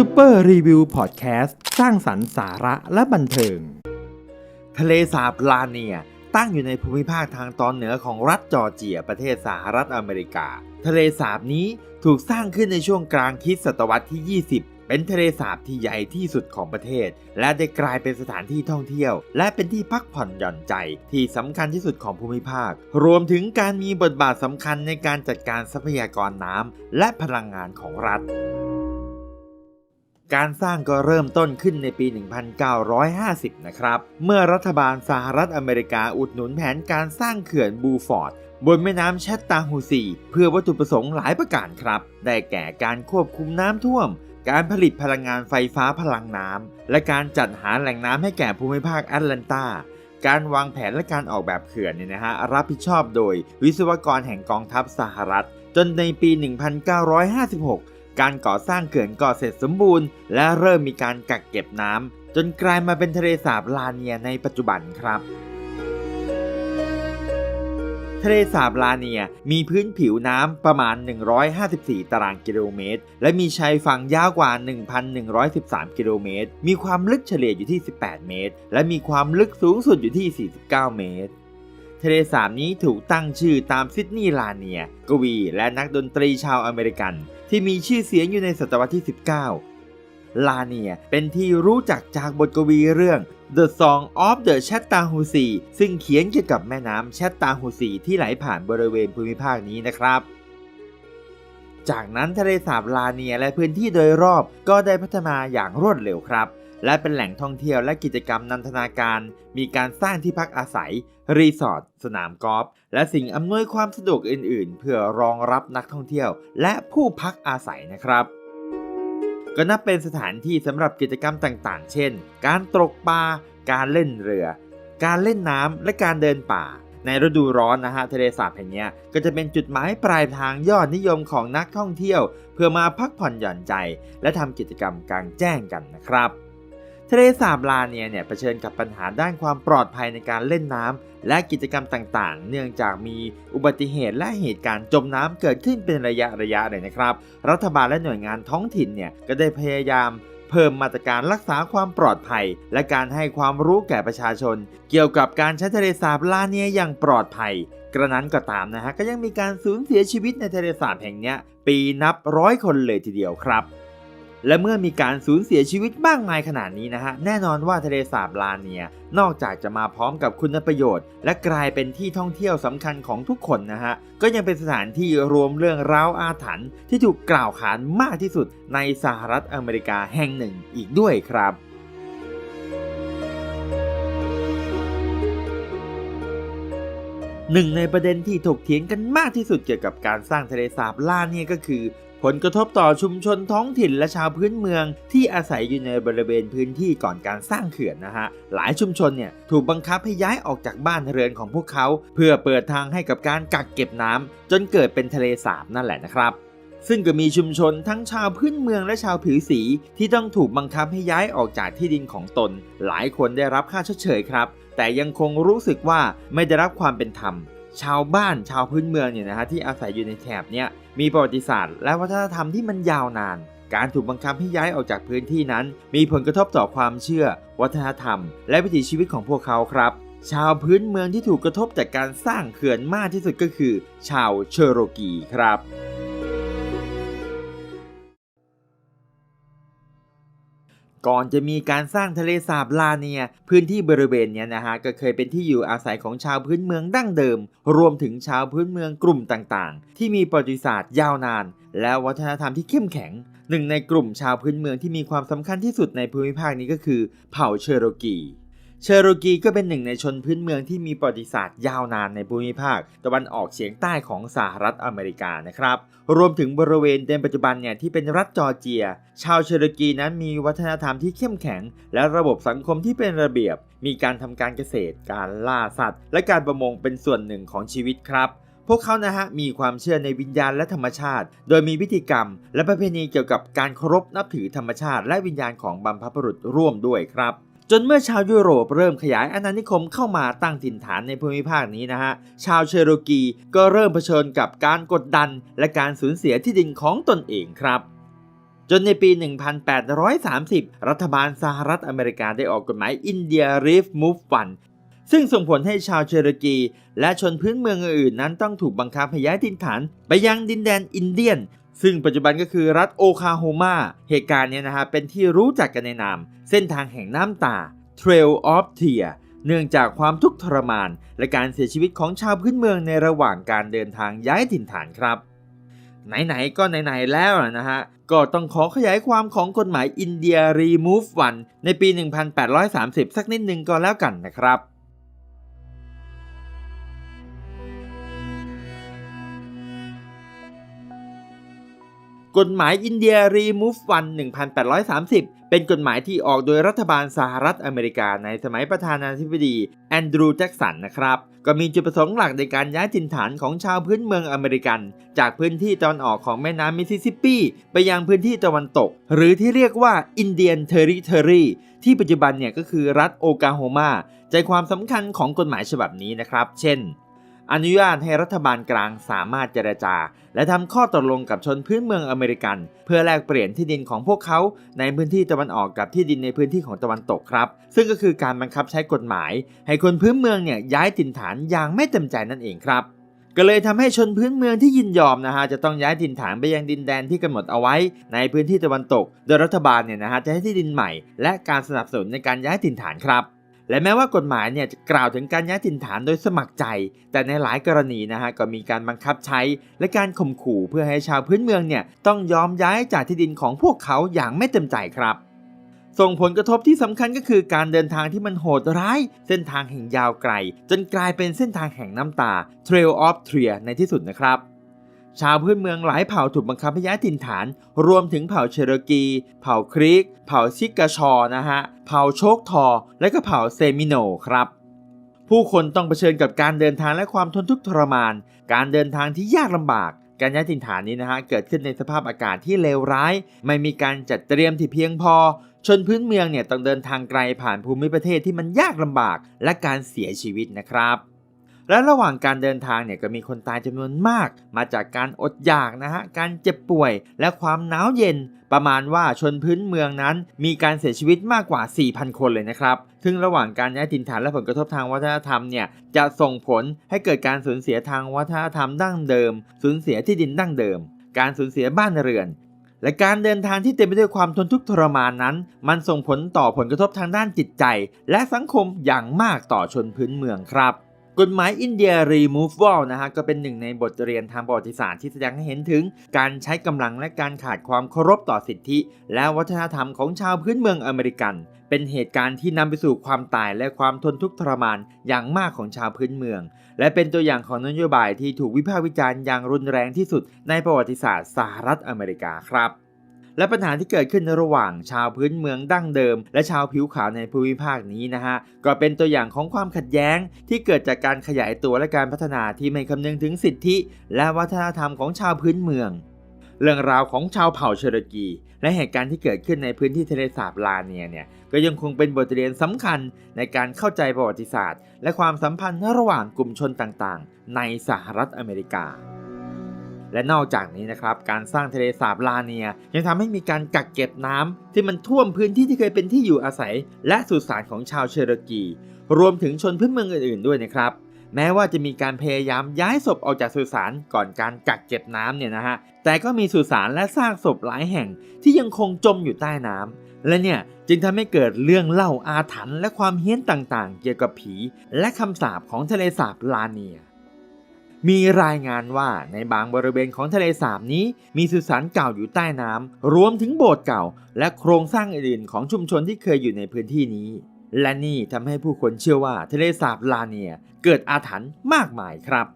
ซูเปอร์รีวิวพอดแคสต์สร้างสรรค์สาระและบันเทิง ทะเลสาบลาเนีย ตั้งอยู่ในภูมิภาคทางตอนเหนือของรัฐจอร์เจียประเทศสหรัฐอเมริกา ทะเลสาบนี้ถูกสร้างขึ้นในช่วงกลางคริสตศตวรรษที่ 20เป็นทะเลสาบที่ใหญ่ที่สุดของประเทศ และได้กลายเป็นสถานที่ท่องเที่ยว และเป็นที่พักผ่อนหย่อนใจที่สำคัญที่สุดของภูมิภาค รวมถึงการมีบทบาทสำคัญในการจัดการทรัพยากรน้ำและพลังงานของรัฐ การสร้างก็เริ่มต้นขึ้นในปี 1950 นะครับ เมื่อรัฐบาลสหรัฐอเมริกาอุดหนุนแผนการสร้างเขื่อนบูฟอร์ดบนแม่น้ำแชตตาฮูซี เพื่อวัตถุประสงค์หลายประการครับ ได้แก่การควบคุมน้ำท่วม การผลิตพลังงานไฟฟ้าพลังน้ำ และการจัดหาแหล่งน้ำให้แก่ภูมิภาคแอตแลนตาการวางแผนและการออกแบบเขื่อนเนี่ยนะฮะรับผิดชอบโดยวิศวกรแห่งกองทัพสหรัฐ จนในปี 1956 การก่อสร้างเขื่อนก่อเสร็จสมบูรณ์ และเริ่มมีการกักเก็บน้ำจนกลายมาเป็นทะเลสาบลาเนียในปัจจุบันครับทะเลสาบลาเนียมีพื้นผิวน้ำประมาณ 154 ตารางกิโลเมตร และมีชายฝั่งยาวกว่า 1,113 กิโลเมตร มีความลึกเฉลี่ยอยู่ที่ 18 เมตร และมีความลึกสูงสุดอยู่ที่ 49 เมตร ทะเลสาบนี้ถูกตั้งชื่อตามซิดนีย์ลาเนีย กวี และนักดนตรีชาวอเมริกัน ที่มีชื่อเสียงอยู่ในศตวรรษที่ 19 ลาเนียเป็นที่รู้จักจากบทกวีเรื่อง The Song of the Chattahoochee ซึ่งเขียนเกี่ยวกับแม่น้ำ Chattahoochee ที่ไหลผ่านบริเวณภูมิภาคนี้นะครับจากนั้นทะเลสาบลาเนียและพื้นที่โดยรอบก็ได้พัฒนาอย่างรวดเร็วครับ และเป็นแหล่งท่องเที่ยวและกิจกรรมนันทนาการ มีการสร้างที่พักอาศัย รีสอร์ท สนามกอล์ฟ และสิ่งอำนวยความสะดวกอื่น ๆ เพื่อรองรับนักท่องเที่ยว และผู้พักอาศัยนะครับ ก็นับเป็นสถานที่สำหรับกิจกรรมต่าง ๆ เช่น การตกปลา การเล่นเรือ การเล่นน้ำ และการเดินป่า ในฤดูร้อนนะฮะทะเลสาบแห่งนี้ก็จะเป็นจุดหมายปลายทางยอดนิยมของนักท่องเที่ยว เพื่อมาพักผ่อนหย่อนใจ และทำกิจกรรมกลางแจ้งกันนะครับ ทะเลสาบลาเนียเนี่ยเผชิญกับปัญหาด้านความปลอดภัยในการเล่นน้ำและกิจกรรมต่างๆ เนื่องจากมีอุบัติเหตุและเหตุการณ์จมน้ำเกิดขึ้นเป็นระยะระยะเลยนะครับ รัฐบาลและหน่วยงานท้องถิ่นเนี่ยก็ได้พยายามเพิ่มมาตรการรักษาความปลอดภัย และการให้ความรู้แก่ประชาชน เกี่ยวกับการใช้ทะเลสาบลาเนียอย่างปลอดภัย กระนั้นก็ตามนะฮะก็ยังมีการสูญเสียชีวิตในทะเลสาบแห่งนี้ปีนับร้อยคนเลยทีเดียวครับ และเมื่อมีการสูญเสียชีวิตมากมายขนาดนี้นะฮะ แน่นอนว่าทะเลสาบลาเนีย นอกจากจะมาพร้อมกับคุณประโยชน์ และกลายเป็นที่ท่องเที่ยวสำคัญของทุกคนนะฮะ ก็ยังเป็นสถานที่รวมเรื่องราวอาถรรพ์ที่ถูกกล่าวขานมากที่สุดในสหรัฐอเมริกาแห่งหนึ่งอีกด้วยครับหนึ่งในประเด็นที่ถกเถียงกันมากที่สุดเกี่ยวกับการสร้างทะเลสาบล่าเนี่ยก็คือ ผลกระทบต่อชุมชนท้องถิ่นและชาวพื้นเมือง ที่อาศัยอยู่ในบริเวณพื้นที่ก่อนการสร้างเขื่อนนะฮะ หลายชุมชนเนี่ยถูกบังคับให้ย้ายออกจากบ้านเรือนของพวกเขา เพื่อเปิดทางให้กับการกักเก็บน้ำจนเกิดเป็นทะเลสาบนั่นแหละนะครับ ซึ่งก็มีชุมชนทั้งชาวพื้นเมืองและชาวผิวสี ที่ต้องถูกบังคับให้ย้ายออกจากที่ดินของตน หลายคนได้รับค่าชดเชยครับ แต่ยังคงรู้สึกว่าไม่ได้รับความเป็นธรรม ชาวบ้านชาวพื้นเมืองเนี่ยนะฮะที่อาศัยอยู่ในแถบเนี้ยมีประวัติศาสตร์ และวัฒนธรรมที่มันยาวนาน การถูกบังคับให้ย้ายออกจากพื้นที่นั้น มีผลกระทบต่อความเชื่อ วัฒนธรรม และวิถีชีวิตของพวกเขาครับ ชาวพื้นเมืองที่ถูกกระทบจากการสร้างเขื่อนมากที่สุดก็คือ ชาวเชโรกีครับ ก่อนจะมีการสร้างทะเลสาบลาเนีย พื้นที่บริเวณนี้นะฮะก็เคยเป็นที่อยู่อาศัยของชาวพื้นเมืองดั้งเดิม รวมถึงชาวพื้นเมืองกลุ่มต่างๆ ที่มีประวัติศาสตร์ยาวนาน และวัฒนธรรมที่เข้มแข็ง หนึ่งในกลุ่มชาวพื้นเมืองที่มีความสำคัญที่สุดในภูมิภาคนี้ก็คือ เผ่าเชโรกี เชอโรกีก็เป็นหนึ่งในชนพื้นเมืองที่มีประวัติศาสตร์ยาวนานในภูมิภาค ตะวันออกเฉียงใต้ของสหรัฐอเมริกานะครับ รวมถึงบริเวณในปัจจุบันเนี่ยที่เป็นรัฐจอร์เจีย ชาวเชอโรกีนั้นมีวัฒนธรรมที่เข้มแข็ง และระบบสังคมที่เป็นระเบียบ มีการทำการเกษตร การล่าสัตว์ และการประมงเป็นส่วนหนึ่งของชีวิตครับพวกเขานะฮะมีความเชื่อในวิญญาณและธรรมชาติ โดยมีพิธีกรรม และประเพณีเกี่ยวกับการเคารพนับถือธรรมชาติ และวิญญาณของบรรพบุรุษร่วมด้วยครับ จนเมื่อชาวยุโรปเริ่มขยายอาณานิคมเข้ามาตั้งถิ่นฐานในภูมิภาคนี้นะฮะ ชาวเชโรกีก็เริ่มเผชิญกับการกดดันและการสูญเสียที่ดินของตนเองครับ จนในปี 1830 รัฐบาลสหรัฐอเมริกาได้ออกกฎหมาย India Reef Move Fund ซึ่งส่งผลให้ชาวเชอร์กีและชนพื้นเมืองอื่นๆนั้นต้องถูกบังคับให้ย้ายถิ่นฐาน ไปยังดินแดนอินเดียน ซึ่งปัจจุบันก็คือรัฐโอคลาโฮมา เหตุการณ์เนี้นะฮะเป็นที่รู้จักกันในนาม เส้นทางแห่งน้ำตา Trail of Tear เนื่องจากความทุกข์ทรมาน และการเสียชีวิตของชาวพื้นเมืองในระหว่างการเดินทางย้ายถิ่นฐานครับ ไหนๆก็ไหนๆแล้วนะฮะ ก็ต้องขอขยายความของกฎหมาย India Remove One ในปี 1830 สักนิดนึงก็แล้วกันนะครับ กฎหมาย India Remove One 1830 เป็นกฎหมายที่ออกโดยรัฐบาลสหรัฐอเมริกาในสมัยประธานาธิบดีแอนดรูว์แจ็กสันนะครับ ก็มีจุดประสงค์หลักในการย้ายถิ่นฐานของชาวพื้นเมืองอเมริกัน จากพื้นที่ตะวันออกของแม่น้ำมิสซิสซิปปี ไปยังพื้นที่ตะวันตก หรือที่เรียกว่า Indian Territory ที่ปัจจุบันเนี่ยก็คือรัฐโอกลาโฮมาใจความสำคัญของกฎหมายฉบับนี้นะครับ เช่น อนุญาตให้รัฐบาลกลางสามารถเจรจา และทำข้อตกลงกับชนพื้นเมืองอเมริกัน เพื่อแลกเปลี่ยนที่ดินของพวกเขาในพื้นที่ตะวันออกกับที่ดินในพื้นที่ของตะวันตกครับ ซึ่งก็คือการบังคับใช้กฎหมาย ให้คนพื้นเมืองเนี่ยย้ายถิ่นฐานอย่างไม่เต็มใจนั่นเองครับก็เลยทำให้ชนพื้นเมืองที่ยินยอมนะฮะจะต้องย้ายถิ่นฐานไปยังดินแดนที่กำหนดเอาไว้ ในพื้นที่ตะวันตก โดยรัฐบาลเนี่ยนะฮะจะให้ที่ดินใหม่ และการสนับสนุนในการย้ายถิ่นฐานครับ และแม้ว่ากฎหมายเนี่ยจะกล่าวถึงการย้ายถิ่นฐานโดยสมัครใจ แต่ในหลายกรณีนะฮะก็มีการบังคับใช้ และการข่มขู่เพื่อให้ชาวพื้นเมืองเนี่ยต้องยอมย้ายจากที่ดินของพวกเขาอย่างไม่เต็มใจครับส่งผลกระทบที่สำคัญก็คือการเดินทางที่มันโหดร้าย เส้นทางแห่งยาวไกล จนกลายเป็นเส้นทางแห่งน้ำตา Trail of Tear ในที่สุดนะครับ ชาวพื้นเมืองหลายเผ่าถูกบังคับให้ย้ายถิ่นฐาน รวมถึงเผ่าเชโรกี เผ่าครีก เผ่าชิกาชอนะฮะ เผ่าโชกทอ และก็เผ่าเซมิโนครับ ผู้คนต้องเผชิญกับการเดินทางและความทนทุกข์ทรมาน การเดินทางที่ยากลำบาก การย้ายถิ่นฐานนี้นะฮะเกิดขึ้นในสภาพอากาศที่เลวร้าย ไม่มีการจัดเตรียมที่เพียงพอ ชนพื้นเมืองเนี่ยต้องเดินทางไกลผ่านภูมิประเทศที่มันยากลำบาก และการเสียชีวิตนะครับ และระหว่างการเดินทางเนี่ยก็มีคนตายจำนวนมาก มาจากการอดอยากนะฮะ การเจ็บป่วย และความหนาวเย็น ประมาณว่าชนพื้นเมืองนั้น มีการเสียชีวิตมากกว่า 4,000 คนเลยนะครับ ซึ่งระหว่างการย้ายถิ่นฐานและผลกระทบทางวัฒนธรรมเนี่ยจะส่งผลให้เกิดการสูญเสียทางวัฒนธรรมดั้งเดิม สูญเสียที่ดินดั้งเดิม การสูญเสียบ้านเรือนและการเดินทางที่เต็มไปด้วยความทนทุกข์ทรมานนั้น มันส่งผลต่อผลกระทบทางด้านจิตใจ และสังคมอย่างมากต่อชนพื้นเมืองครับ กฎหมาย India Removal นะฮะก็เป็นหนึ่งในบทเรียนทางประวัติศาสตร์ที่แสดงให้เห็นถึง การใช้กำลังและการขาดความเคารพต่อสิทธิ และวัฒนธรรมของชาวพื้นเมืองอเมริกัน เป็นเหตุการณ์ที่นำไปสู่ความตายและความทนทุกข์ทรมานอย่างมากของชาวพื้นเมือง และเป็นตัวอย่างของนโยบายที่ถูกวิพากษ์วิจารณ์อย่างรุนแรงที่สุดในประวัติศาสตร์สหรัฐอเมริกาครับ และปัญหาที่เกิดขึ้นระหว่างชาวพื้นเมืองดั้งเดิม และชาวผิวขาวในภูมิภาคนี้นะฮะก็เป็นตัวอย่างของความขัดแย้ง ที่เกิดจากการขยายตัวและการพัฒนาที่ไม่คำนึงถึงสิทธิ และวัฒนธรรมของชาวพื้นเมืองเรื่องราวของชาวเผ่าเชรกี และเหตุการณ์ที่เกิดขึ้นในพื้นที่ทะเลสาบลาเนียเนี่ยก็ยังคงเป็นบทเรียนสำคัญในการเข้าใจประวัติศาสตร์ และความสัมพันธ์ระหว่างกลุ่มชนต่างๆ ในสหรัฐอเมริกา และนอกจากนี้นะครับการสร้างทะเลสาบลาเนีย ยังทำให้มีการกักเก็บน้ำที่มันท่วมพื้นที่ที่เคยเป็นที่อยู่อาศัย และสุสานของชาวเชโรกี รวมถึงชนพื้นเมืองอื่นๆด้วยนะครับแม้ว่าจะมีการพยายามย้ายศพออกจากสุสานก่อนการกักเก็บน้ำเนี่ยนะฮะ แต่ก็มีสุสานและซากศพหลายแห่งที่ยังคงจมอยู่ใต้น้ำและเนี่ยจึงทำให้เกิดเรื่องเล่าอาถรรพ์และความเฮี้ยนต่างๆ เกี่ยวกับผี และคำสาปของทะเลสาบลาเนีย มีรายงานว่าในบางบริเวณของทะเลสาบนี้ มีสุสานเก่าอยู่ใต้น้ำรวมถึงโบสถ์เก่า และโครงสร้างอื่นๆของชุมชนที่เคยอยู่ในพื้นที่นี้ และนี่ทำให้ผู้คนเชื่อว่าทะเลสาบลาเนียเกิดอาถรรพ์มากมายครับ